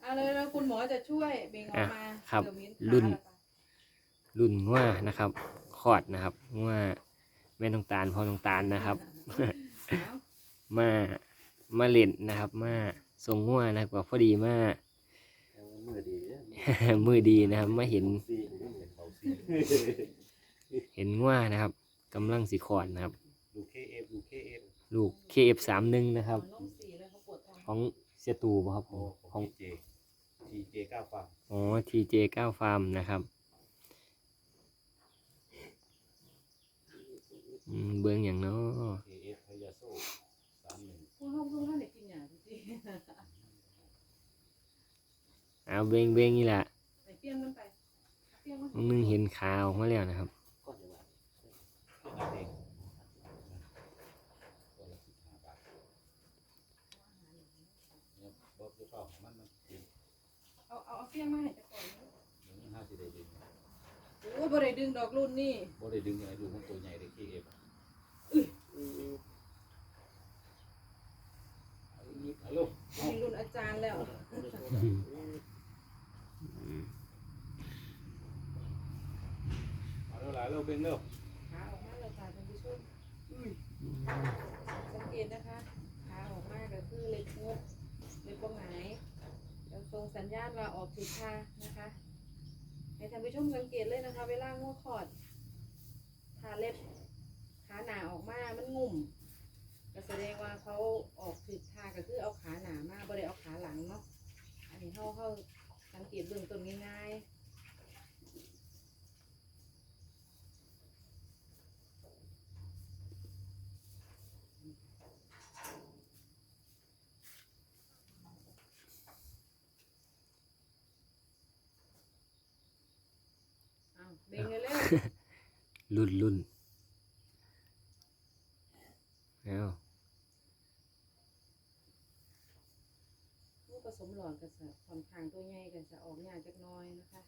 เอาเลยแล้วคุณหมอจะช่วยเบ่งออกมาอะครับเดี๋ยวมิ้นรุ่น ขาละค่ะรุ่นงัวนะครับคอดนะครับงัวแม่น้องตาลพ่อน้องตาลนะครับเอามามาเล่นนะครับ มาส่งงัวนะครับก็พอดีมามือดีเด้อมือดีนะครับมาเห็นซีนี่เห็นเขาซีเห็นงัวนะครับกำลังสิคลอดนะครับ ดูเคเอฟดูเคเอฟลูก KF31 นะครับ เอานมสีเลยเขาปวดท้องของเสียตูบ่ครับโอ้ขขอองงเจทีเจเก้าฟังอ๋อ TJ9 Farm นะครับอืมเบื้องอย่างเนาะเคเอฟพยาโซสามหนึ่งคุณห้องคุณท่านไหนกินอย่างจริงเอาเบ้งเบ้งนี่แหละๆไหนเปรี้ยงมันไปเปรี้ยงมันน้องนึงเห็นขาวมาแล้วนะครับ ก็จะว่าเป็นอะไรเองตัวละสิบห้าบาทเนี่ย บอกจะเปล่าของมันมันจริงเอาเอาเอาเปรี้ยงมาให้จะก่อนเดี๋ยวนี้ห้าสิได้ดึงโอ้ยบ่ได้ดึงดอกรุ่นนี่บ่ได้ดึงยังไงดูมันตัวใหญ่เลยเคเอฟฮัลโหลมีรุ่นอาจารย์แล้วเอาเร็วหลายเร็วเป็นเร็วขาออกมาเลยค่ะท่านผู้ชมสังเกตนะคะขาออกมาก็คือเล็บงดเล็บปงไหนแล้วทรงสัญญาณว่า ออกผิดท่านะคะให้ท่านผู้ชมสังเกตเลยนะคะ เวลางัวขอดทาเล็บขาหนาออกมา มันงุ่มก็แสดงว่าเขาออกผิดท่าก็คือเอาขาหนามาบ่ได้เอาขาหลังเนาะ อันนี้เขาเขาสังเกตเบื้องต้นง่ายๆเอาเบ่งเร็วรุ่นรุ่นเอาๆลูกผสมหลอดก็จะค่อนข้างตัวใหญ่ก็จะออกยากจักหน้อยนะคะ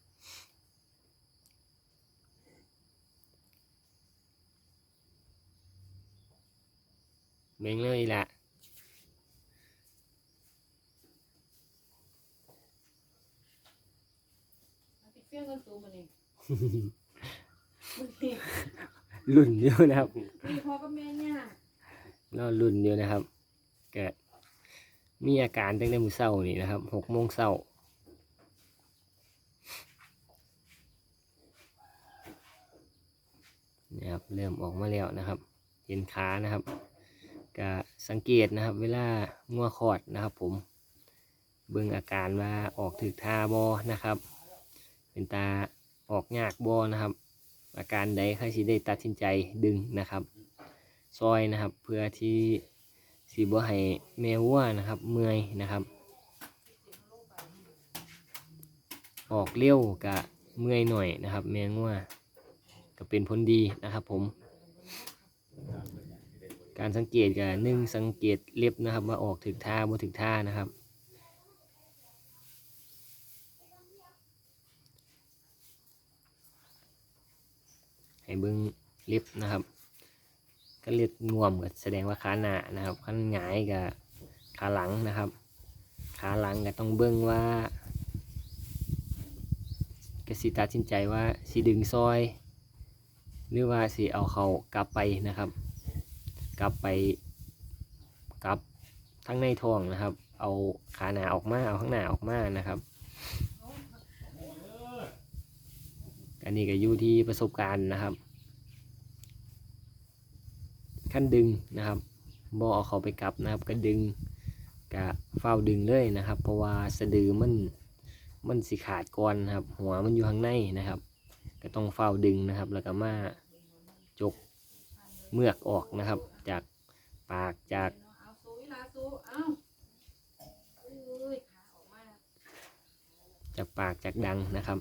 เบ้งเลยอีกละเอาติดเฟี้ยงกันสูงมานี่มันนี่ รุ่นเดียวนะครับมีพ่อกับแม่เนี่ยรอรุ่นเดียวนะครับเกิดมีอาการตั้งแต่มื้อเช้านี่นะครับหกโมงเช้านี่ครับเริ่มออกมาแล้วนะครับ เห็นขานะครับก็สังเกตนะครับ เวลางัวคลอดนะครับ ผมเบิ่งอาการว่าออกถึกทาบอนะครับ เป็นตาออกยากบอนะครับ อาการใดใครสิได้ตัดสินใจดึงนะครับ ซอยนะครับ เพื่อที่สีบ่ให้แมวัวนะครับ เมื่อยนะครับ ออกเร็วกะเมื่อยหน่อยนะครับ แมงัวก็เป็นผลดีนะครับ ผม การสังเกตกับหนึ่งสังเกตเล็บนะครับ ว่าออกถึกท่าบ่ถึกท่านะครับ ให้เบิ้งเล็บนะครับก็เล็บงวมก็แสดงว่าขาหน้านะครับขาหงายกับขาหลังนะครับ ขาหลังก็ต้องเบิ้งว่ากสิตัดสินใจว่าสิดึงซอย หรือว่าสิเอาเขากลับไปนะครับ กลับไปกลับทั้งในท้องนะครับ เอาขาหน้าออกมาเอาข้างหน้าออกมานะครับ อันนี้ก็อยู่ที่ประสบการณ์นะครับ ขั้นดึงนะครับบอเอาเขาไปกลับนะครับก็ดึงกะเฝ้าดึงเลยนะครับ เพราะว่าสะดือมันมันสิขาดก่อนนะครับ หัวมันอยู่ข้างในนะครับ ก็ต้องเฝ้าดึงนะครับ แล้วก็มาจกเมือกออกนะครับ จากปากจากจากปากจากดังนะครับ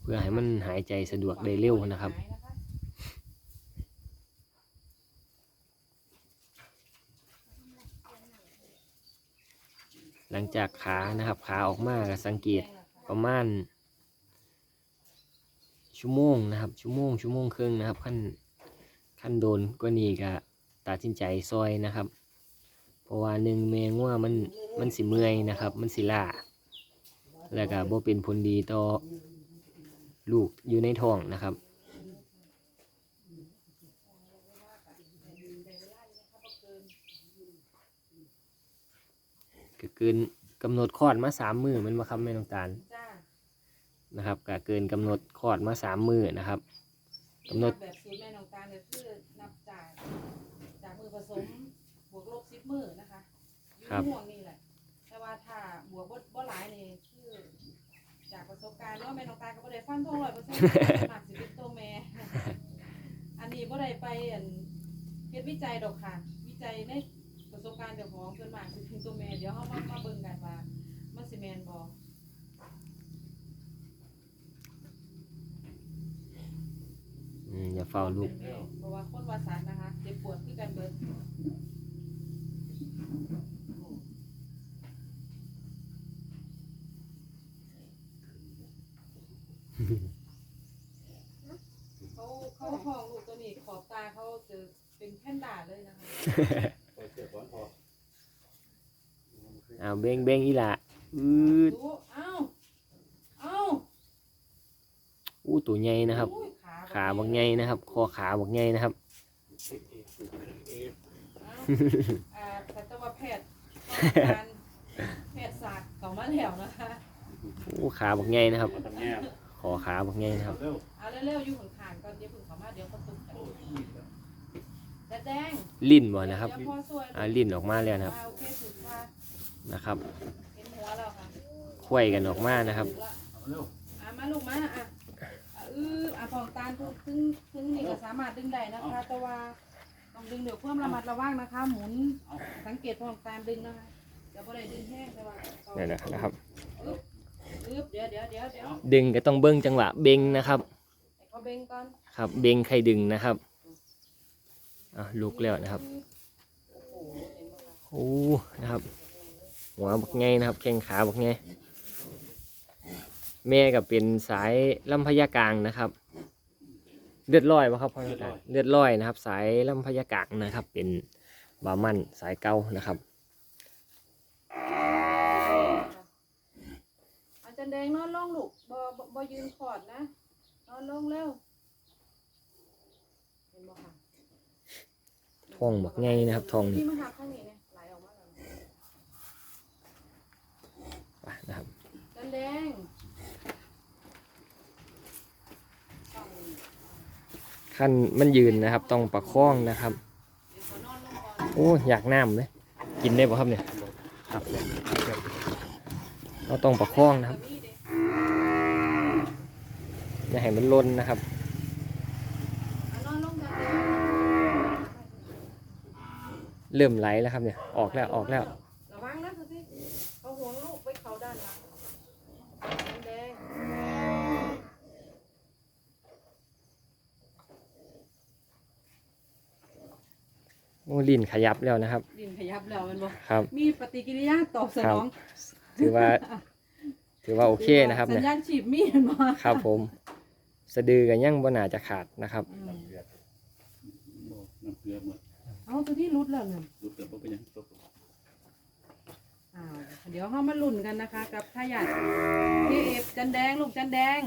เพื่อให้มันหายใจสะดวกได้เร็วนะครับ หลังจากขานะครับ ขาออกมาก็สังเกตประมาณ ชั่วโมงนะครับ ชั่วโมงชั่วโมงครึ่งนะครับขั้นขั้นโดนก็นี่ก็ตัดสินใจซอยนะครับ เพราะว่าหนึ่งแมงว่ามันมันสิเมื่อยนะครับ มันสิล่าแล้วก็บ่เป็นผลดีต่อลูกอยู่ในท้องนะครับ ก็เกินกำหนดคลอดมาสามมือมันมาครับแม่น้องตาลจ้านะครับก็เกินกำหนดคลอดมาสามมือนะครับกำหนดแบบสูตรแม่น้องตาลเนี่ยคือนับจากจากมือผสมบวกลบสิบมือนะคะอยู่ครับห่วงนี่แหละ แต่ว่าถ้าบวกบ่บ่หลายนี่คือจากประสบการณ์เนาะแม่น้องตาลก็บ่ได้ฟันธงร้อยเปอร์เซ็นต์มากสิเป็นตัวแม่อันนี้บ่ได้ไปอันเฮ็ดวิจัยดอกค่ะ วิจัยในประสบ การณ์เจ้าของเพิ่นมากสิเป็นตัวแม่เดี๋ยวเฮามามาเบิ่งกันว่ามันสิแม่นบ่อืมอย่าเฝ้าลูกเป็นแม่เพราะว่าคนวาสานนะคะเจ็บปวดคือกันเบิดเขาเขาห้องลูกตัวนี้ขอบตาเขาจะเป็นแผ่นด่าเลยนะคะ ไปเสียบอลพอ เอาเบ่งเบ่งอีหละอืดดูเอ้าเอ้าอู้ตัวใหญ่นะครับอุ้ยขาบักใหญ่นะครับคอขาบักใหญ่นะครับเอ้าอ่าสัตวแพทย์ต้องการแพทย์ศาสตร์เขามาแล้วนะคะอู้ขาบักใหญ่นะครับมาทำแง่คอขาบักใหญ่นะครับเร็วเอาเร็วๆอยู่ข้างๆก่อนเดี๋ยวเพึ่งเขามาเดี๋ยวเขาตุกกันโอ้ยแต่แดงลิ้นบ่นะครับเดี๋ยวพ่อช่วยอ่าลิ้นออกมาแล้วนะครับ นะครับเห็นหัวแล้วค่ะควยกันออกมานะครับเอาเร็วอะมาลูกมาอะอะเอออะของตาลถึงถึงนี่ก็สามารถดึงได้นะคะ แต่ว่าต้องดึงเดี๋ยวเพิ่มระมัดระวังนะคะ หมุนสังเกตของตาลดึงนะคะจะบ่ได้ดึงแห้งแต่ว่านี่นนะครับอึ๊บอึ๊บเดี๋ยวเดี๋ยวเดี๋ยวเดี๋ยวดึงก็ต้องเบิ้งจังหวะเบ่งนะครับให้เขาเบ่งก่อนครับเบ่งใครดึงนะครับอะลุกแล้วนะครับโอ้โหเห็นไหมคะโอ้นะครับ หัวบักไงนะครับ แข้งขาบักไงแม่ก็เป็นสายลำพญากลางนะครับ เลือดลอยปะครับพ่อตาเลือดลอยนะครับ สายลำพญากลางนะครับ เป็นบามันสายเก่านะครับอาจารย์แดงนอนลงลูกบ่บ่บ่ยืนขอดนะนอนลงเร็วเห็นบ่ค่ะท้องบักไงนะครับท้องนี่ พี่มาหาข้างนี้เนี่ยไหลออกมาแล้ว ไป นะครับจันแดงต้องขั้นมันยืนนะครับ ต้องประคองนะครับเดี๋ยวขอนอนลงก่อนโอ้อยากน้ำเลยกินได้ป่ะครับเนี่ยครับเราต้องประคองนะครับมีเด้อย่าให้มันล้นนะครับเอานอนลงจันแดงเริ่มไหลแล้วครับเนี่ย ออกแล้วออกแล้ว ระวังนะสิเขาห่วงลูกไปเขาด้านหลังจันแดง โอ้ลิ้นขยับแล้วนะครับ ดินขยับแล้วมันบ่ครับ มีปฏิกิริยาตอบสนองถือว่า ถือว่าโอเคนะครับสัเนี่ยญญาณฉีบมีเห็นบ่ครับผม สะดือกันยังบ่น่าจะขาดนะครับ อืมโอ้น้ำเกลือหมดเอาตัวที่รุดแล้วเนี่ยดูเกิดบ่เป็นหยังตกอ่าเดี๋ยวเรามาลุ้นกันนะคะ กับทายาทพี่เอฟจันแดงลูกจันแดง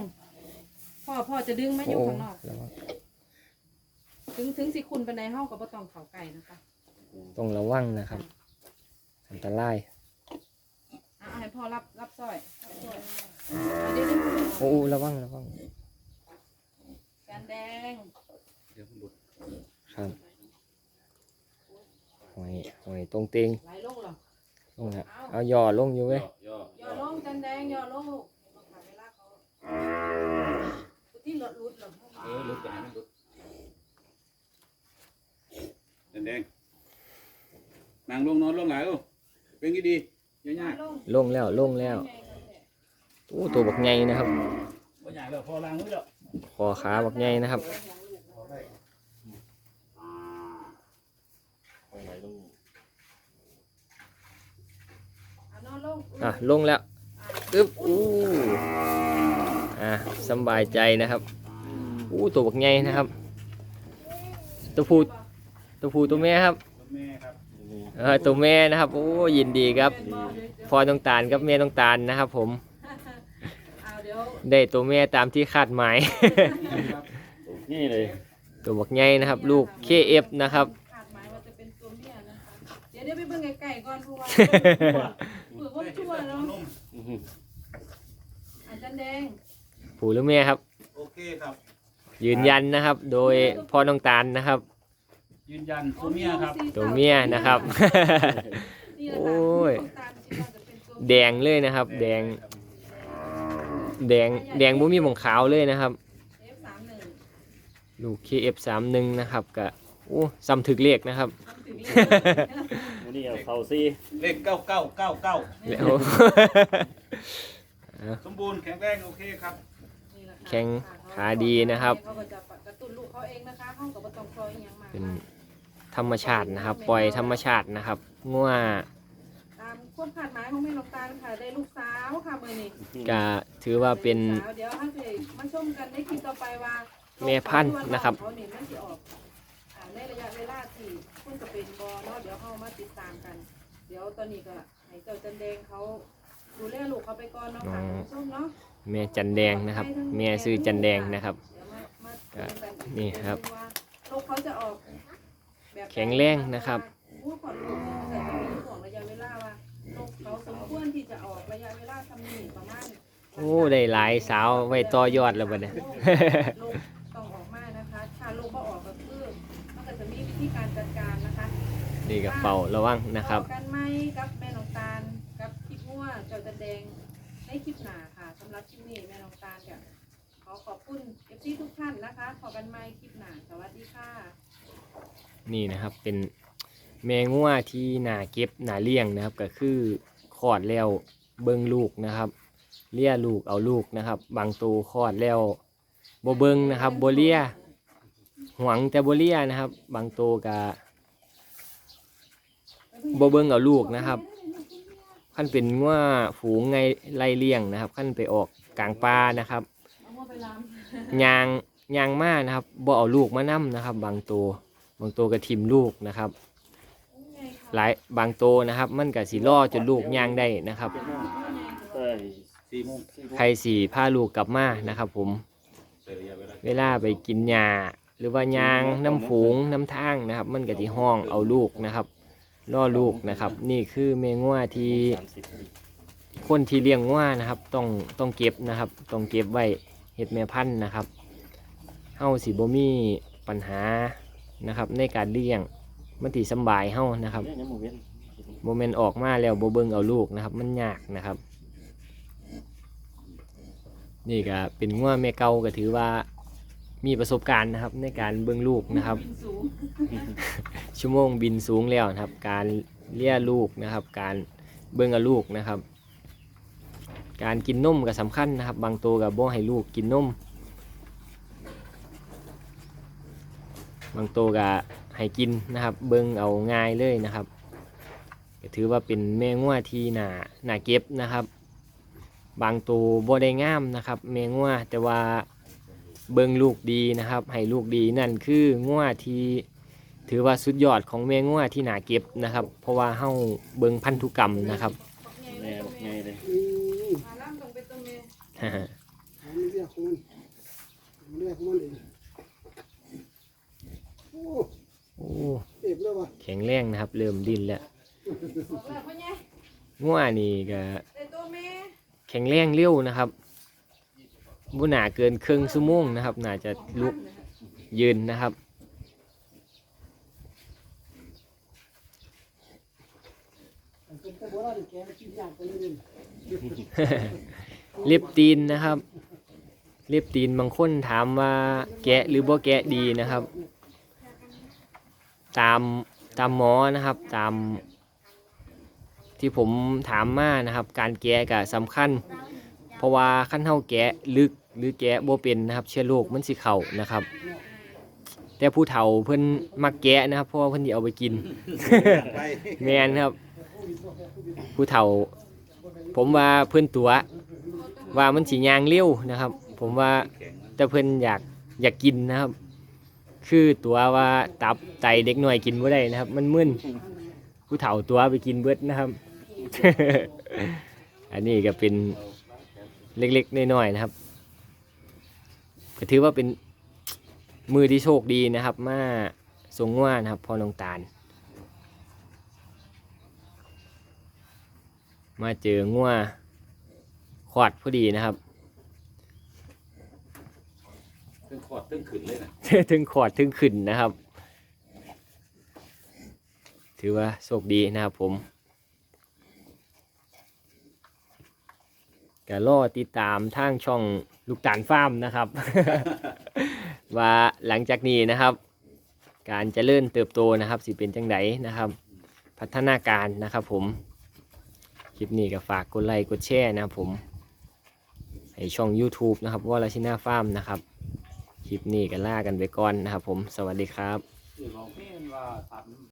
พ่อพ่อจะดึงไหมอยู่โอ้ข้างนอกระวัง ถึงถึงสิคุณไปในห้องก็บ่ต้องเผาไก่นะคะต้องระวังนะครับ อันตรายอ่าให้พ่อรับรับสร้อยรับสร้อยอ่าเดี๋ยวเดี๋ยวโอ้ระวังระวังจันแดงเดี๋ยวมันหลุดครับหอยหอยตรงเตงไหลลงเหรอลงแล้วเอาย่อลงอยู่เว้ยย่อย่อลงจันแดงย่อลงลูกเห็นบ่คะเวลาเขาตัวที่รถรุดเหรอเออหลุดไปให้มันหลุด แดงๆนั่งลงนอนลงหลายลูกเป็นกี่ดีง่ายลงลงแล้วลงแล้วโอ้ตัวบักใหญ่นะครับๆบ่ใหญ่แล้วพอล้างมือแล้วคอขาบักใหญ่นะครับอะนอนลงอะลงแล้วอึ๊บอู้อะสำบายใจนะครับอู้ตัวบักใหญ่นะครับตัวผู้ ตัวผู้ตัวแม่ครับแม่ครับนเออตัวแม่นะครับโอ้ยินดีครับเป็นบ่เดี๋ยวเดี๋ยวพอน้องตาลกับแม่น้องตาลนะครับ ผมเอาเดี๋ยวได้ตัวแม่ตามที่คาดหมาย นี่เลยตัวบักใหญ่นะครับ ลูก KF นะครับขาดหมายว่าจะเป็นตัวเมียนะคะเดี๋ยวเดี๋ยวไปเบิ่งไก่ๆก่อนเพราะว่าเผื่อว่าชั่วเนาะอาจารย์แดงผู้หรือแม่ครับ โอเคครับ ยืนยันนะครับ โดยพ่อน้องตาลนะครับ ยืนยันตัวเมียครับ ตัวเมียนะครับนี่แหละค่ะโอ้ยน้ำตาลคิดว่าจะเป็นตัวเมียแดงเลยนะครับ แดง แดง แดงบ่มีหมองขาวเลยนะครับ F31 ลูก KF31 นะครับกะโอ้ซ้ำถึกเลขนะครับทำถึงเลขวันนี้เอาเขาซีเลขเก้าเก้าเก้าเก้าแล้วสมบูรณ์แข็งแรงโอเคครับนี่ละค่ะแข็งขาดีนะครับเขาก็จะกระตุ้นลูกเขาเองนะคะห้องกับต้องคอยอหยังมาเป็น ธรรมชาตินะครับ ปล่อยธรรมชาตินะครับง่วตามความคาดหมายของแม่นกตาลค่ะได้ลูกสาวค่ะมือนี้กะถือว่าเป็นได้ลูกสาวเดี๋ยวท่านเคยมาชมกันในคลิปต่อไปว่าแม่พันธุ์นะครับเขาเนี่ยมันจะออกอ่าในระยะเวลาที่เพิ่งจะเป็นบอเนาะเดี๋ยวเขามาติดตามกัน เดี๋ยวตอนนี้ก็ให้เจ้าจันแดงเขาดูแลลูกเขาไปก่อนเนาะค่ะคุณผู้ชมเนาะแม่จันแดงนะครับแม่ซื้อจันแดงนะครับเดี๋ยวมามาก็ดูกัอีกนี่ครับว่าลูกเขาจะออก แบบแข็งแรงนะครับผู้ขอดลูกเนี่ยจะมีห่วงระยะเวลาว่าลูกเขาสมควรที่จะออกระยะเวลาทำหนีประมาณโอ้ได้หลายสาวไว้ต่อยอดแล้วบัดเนี้ลูกต้องออกมานะคะถ้าลูกก็ออกก็คือมันก็จะมีวิธีการจัดการนะคะนี่กับเป่าระวังนะครับต่อกันไหมกับแม่น้องตาลกับคลิปมั่วเจ้าจันแดงในคลิปหนาค่ะสำหรับคลิปนี้แม่น้องตาลกับขอขอบคุณเอฟซีทุกท่านนะคะ ขอกันไหมคลิปหนาสวัสดีค่ะ นี่นะครับเป็นแมงวัวที่หนาเก็บหนาเลี้ยงนะครับก็คือคลอดแล้วเบิ่งลูกนะครับ เลี้ยลูกเอาลูกนะครับ บางตัวคลอดแล้วโบเบิ่งนะครับโบเลี้ยหวังแต่บ่เลี้ยนะครับ บางตัวก็บ่เบิ่งเอาลูกนะครับขั้นเป็นงัวฝูงไงไล่เลี้ยงนะครับขั้นไปออกกลางป่านะครับยางยางมานะครับบ่เอาลูกมานํนะครับ บางตัวางตัวก็ทิมลูกนะครับ หลายบางตัวนะครับ มันก็สิล่อจนลูกยางได้นะครับเอ้ยสี่โมงใครสี่พาลูกกลับมานะครับ ผมเสร็จระยะเวลาเวลาไปกินหญ้าหรือว่ายางน้ำฝูงน้ำทางนะครับ มันก็ที่ห้องเอาลูกนะครับล่อลูกนะครับ นี่คือแมงว่าที่สามสิบคนที่เลี้ยงว่านะครับ ต้องต้องเก็บนะครับ ต้องเก็บไว้เห็ดแม่พันธุ์นะครับเฮาสิบ่มีปัญหา นะครับ ในการเลี้ยงมันที่สำบายเฮานะครับเนี่ยยังหมูเว้นโมเมนต์ออกมาแล้วโบเบิงเอาลูกนะครับ มันยากนะครับ นี่ก็เป็นง่วแม่เก่าก็ถือว่ามีประสบการณ์นะครับในการเบิ่งลูกนะครับบินสูงชั่วโมงบินสูงแล้วนะครับ การเลี้ยลูกนะครับ การเบิ่งเอาลูกนะครับ การกินนมก็สำคัญนะครับ บางตัวกับบ่ให้ลูกกินนม บางตัวก็ให้กินนะครับ เบิ่งเอาง่ายเลยนะครับก็ถือว่าเป็นแม่งัวที่หนาหนาเก็บนะครับ บางตัวบ่ได้งามนะครับ แม่งัวแต่ว่าเบิ่งลูกดีนะครับ ให้ลูกดีนั่นคืองัวที่ถือว่าสุดยอดของแมงว่าที่หนาเก็บนะครับ เพราะว่าเฮาเบิงพันธุกรรมนะครับแม่ไงเลยมาล่ำต้องเรียกมันเรียกมันเอง โอ้โอ้เจ็บแล้ววะแข็งแรงนะครับ เริ่มดิ้นแล้วบอกแล้วพ่อใหญ่งัวนี่ก็ได้ตัวเมย์แข็งแรงเร็วนะครับบ่น่าเกินครึ่งชั่วโมงนะครับ น่าจะลุกยืนนะครับเป็นแต่โบราณแกมันกินยากไปเลยเล็บตีนนะครับ เล็บตีนบางคนถามว่าแกะหรือบ่แกะดีนะครับ ตามตามหมอนะครับ ตาม ที่ผมถามมานะครับ การแกะก็สำคัญ เพราะว่าขั้นเท่าแกะลึกหรือแกะบ่เป็นนะครับ เชื้อโรคมันสิเข้านะครับ แต่ผู้เฒ่าเพิ่นมักแกะนะครับ เพราะว่าเพิ่นสิเอาไปกินไปแมนครับ ผู้เฒ่า ผมว่าเพื่อนตัว ว่ามันสียางเร็วนะครับ ผมว่าแข็งนะแต่เพื่อนอยากอยากกินนะครับ คือตัวว่าตับไตเด็กหน่อยกินบ่ได้นะครับ มันมึนผู้เฒ่าตัวไปกินเบิดนะครับ อันนี้ก็เป็นเล็กๆน้อยๆนะครับก็ถือว่าเป็นมือที่โชคดีนะครับ มาทรงว่านะครับ พอน้องตาล มาเจองัวขวดพอดีนะครับ ตึ้งขอดตึ้งขึ้นเลยนะถึงขอดถึงขึ้นนะครับ ถือว่าโชคดีนะครับผมก็รอติดตามทางช่องลูกตาลฟาร์มนะครับ ว่าหลังจากนี้นะครับ การเจริญเติบโตนะครับ สิเป็นจังไดนะครับ พัฒนาการนะครับผม คลิปนี้ก็ฝากกดไลค์กดแชร์นะครับผม ให้ช่อง YouTube นะครับวอลชินาฟาร์มนะครับ ลิปนี้ก็ล่ากันไปก่อนนะครับผมสวัสดีครับ